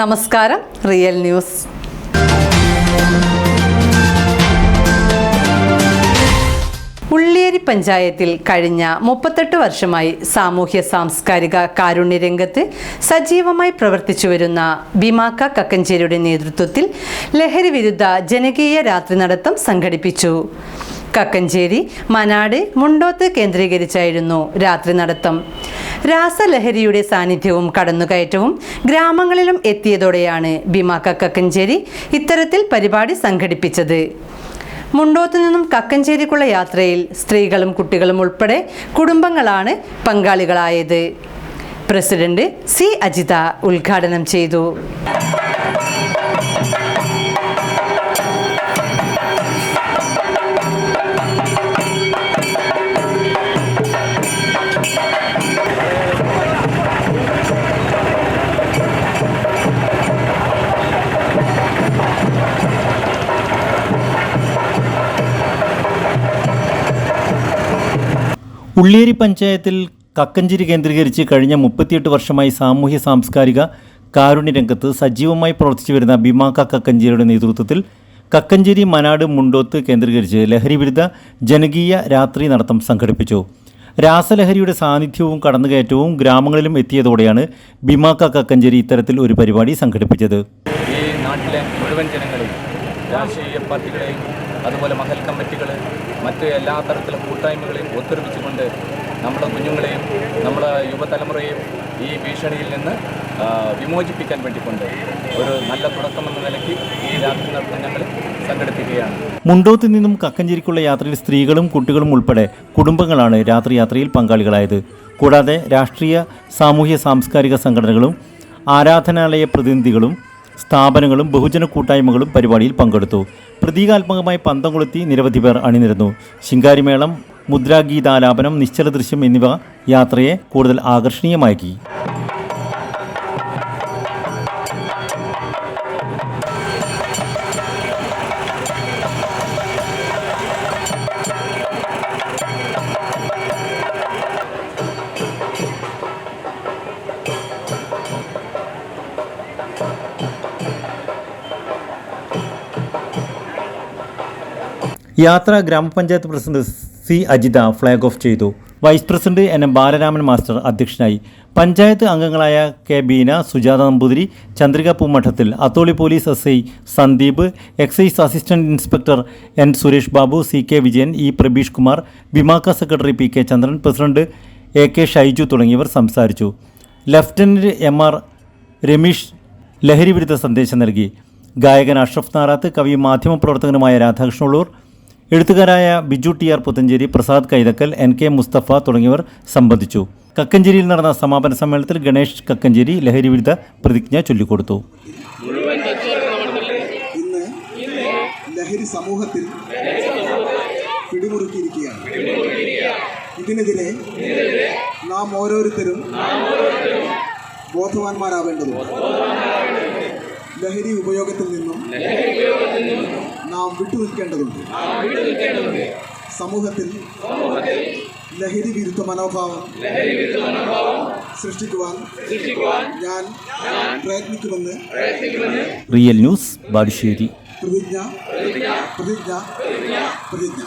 നമസ്കാരം real news. Ulliyeri പഞ്ചായത്തിൽ കഴിഞ്ഞ മുപ്പത്തെട്ട് വർഷമായി സാമൂഹ്യ സാംസ്കാരിക കാരുണ്യ രംഗത്ത് സജീവമായി പ്രവർത്തിച്ചു വരുന്ന ബിമാക്ക കക്കഞ്ചേരിയുടെ നേതൃത്വത്തിൽ ലഹരി വിരുദ്ധ ജനകീയ രാത്രി നടത്തം സംഘടിപ്പിച്ചു. കക്കഞ്ചേരി മനാട് മുണ്ടോത്ത് കേന്ദ്രീകരിച്ചായിരുന്നു രാത്രി നടത്തം. രാസലഹരിയുടെ സാന്നിധ്യവും കടന്നുകയറ്റവും ഗ്രാമങ്ങളിലും എത്തിയതോടെയാണ് ബിമാക്ക കക്കഞ്ചേരി ഇത്തരത്തിൽ പരിപാടി സംഘടിപ്പിച്ചത്. മുണ്ടോത്ത് നിന്നും കക്കഞ്ചേരിക്കുള്ള യാത്രയിൽ സ്ത്രീകളും കുട്ടികളും ഉൾപ്പെടെ കുടുംബങ്ങളാണ് പങ്കാളികളായത്. President C. അജിത ഉദ്ഘാടനം ചെയ്തു. ഉള്ളിയേരി പഞ്ചായത്തിൽ കക്കഞ്ചേരി കേന്ദ്രീകരിച്ച് കഴിഞ്ഞ മുപ്പത്തിയെട്ട് വർഷമായി സാമൂഹ്യ സാംസ്കാരിക കാരുണ്യ രംഗത്ത് സജീവമായി പ്രവർത്തിച്ചു വരുന്ന ബിമാക്ക കക്കഞ്ചേരിയുടെ നേതൃത്വത്തിൽ കക്കഞ്ചേരി മനാട് മുണ്ടോത്ത് കേന്ദ്രീകരിച്ച് ലഹരി വിരുദ്ധ ജനകീയ രാത്രി നടത്തം സംഘടിപ്പിച്ചു. രാസലഹരിയുടെ സാന്നിധ്യവും കടന്നുകയറ്റവും ഗ്രാമങ്ങളിലും എത്തിയതോടെയാണ് ബിമാക്ക കക്കഞ്ചേരി ഇത്തരത്തിൽ ഒരു പരിപാടി സംഘടിപ്പിച്ചത്. ഈ നാട്ടിലെ മുഴുവൻ ജനങ്ങളെയും രാഷ്ട്രീയ പാർട്ടികളെയും അതുപോലെ മഹൽ കമ്മിറ്റികൾ മറ്റ് എല്ലാ തരത്തിലും കൂട്ടായ്മകളെയും ഒത്തൊരുമിച്ചുകൊണ്ട് നമ്മുടെ കുഞ്ഞുങ്ങളെയും നമ്മുടെ യുവതലമുറയെയും ഈ ഭീഷണിയിൽ നിന്ന് വിമോചിപ്പിക്കാൻ വേണ്ടിക്കൊണ്ട് ഒരു നല്ല തുടക്കമെന്ന നിലയ്ക്ക് ഈ രാത്രി നടത്തം ഞങ്ങൾ സംഘടിപ്പിക്കുകയാണ്. മുണ്ടോത്തിൽ നിന്നും കക്കഞ്ചേരിക്കുള്ള യാത്രയിൽ സ്ത്രീകളും കുട്ടികളും ഉൾപ്പെടെ കുടുംബങ്ങളാണ് രാത്രി യാത്രയിൽ പങ്കാളികളായത്. കൂടാതെ രാഷ്ട്രീയ സാമൂഹ്യ സാംസ്കാരിക സംഘടനകളും ആരാധനാലയ പ്രതിനിധികളും സ്ഥാപനങ്ങളും ബഹുജന കൂട്ടായ്മകളും പരിപാടിയിൽ പങ്കെടുത്തു. പ്രതീകാത്മകമായി പന്തം കൊളുത്തി നിരവധി പേർ അണിനിരന്നു. ശിങ്കാരിമേളം മുദ്രാഗീതാലാപനം നിശ്ചല ദൃശ്യം എന്നിവ യാത്രയെ കൂടുതൽ ആകർഷണീയമാക്കി. യാത്ര ഗ്രാമപഞ്ചായത്ത് president C. Ajitha flag off ചെയ്തു. Vice president N. M. Balaraman master അധ്യക്ഷനായി. പഞ്ചായത്ത് അംഗങ്ങളായ K. Beena Sujatha Namboothiri Chandrika Poomadathil Atholi police S. I. Sandeep excise assistant inspector N. Suresh Babu C. K. Vijayan E. Prabeesh Kumar ബിമാക്ക secretary P. K. Chandran president A. K. Shaiju തുടങ്ങിയവർ സംസാരിച്ചു. Lieutenant M. R. Rameesh ലഹരി വിരുദ്ധ സന്ദേശം നൽകി. ഗായകൻ അഷ്റഫ് നാറാത്ത് കവിയും മാധ്യമപ്രവർത്തകനുമായ Radhakrishna Ulloor എഴുത്തുകാരായ Biju T R Puthanchery Prasad Kaithakkal N K Musthafa തുടങ്ങിയവർ സംബന്ധിച്ചു. കക്കഞ്ചേരിയിൽ നടന്ന സമാപന സമ്മേളനത്തിൽ ഗണേഷ് കക്കഞ്ചേരി ലഹരി വിരുദ്ധ പ്രതിജ്ഞ ചൊല്ലിക്കൊടുത്തു. ഇന്ന് ലഹരി സമൂഹത്തിൽ ഇതിനെതിരെ നാം ഓരോരുത്തരും ബോധവാന്മാരാവേണ്ടതുണ്ട്. ലഹരി ഉപയോഗത്തിൽ നിന്നും നാം വിട്ടുനിൽക്കേണ്ടതുണ്ട്. സമൂഹത്തിൽ ലഹരി വിരുദ്ധ മനോഭാവം സൃഷ്ടിക്കുവാൻ ഞാൻ പ്രയത്നിക്കുമെന്ന് റിയൽ ന്യൂസ് ബാലുശ്ശേരി. പ്രതിജ്ഞ പ്രതിജ്ഞ പ്രതിജ്ഞ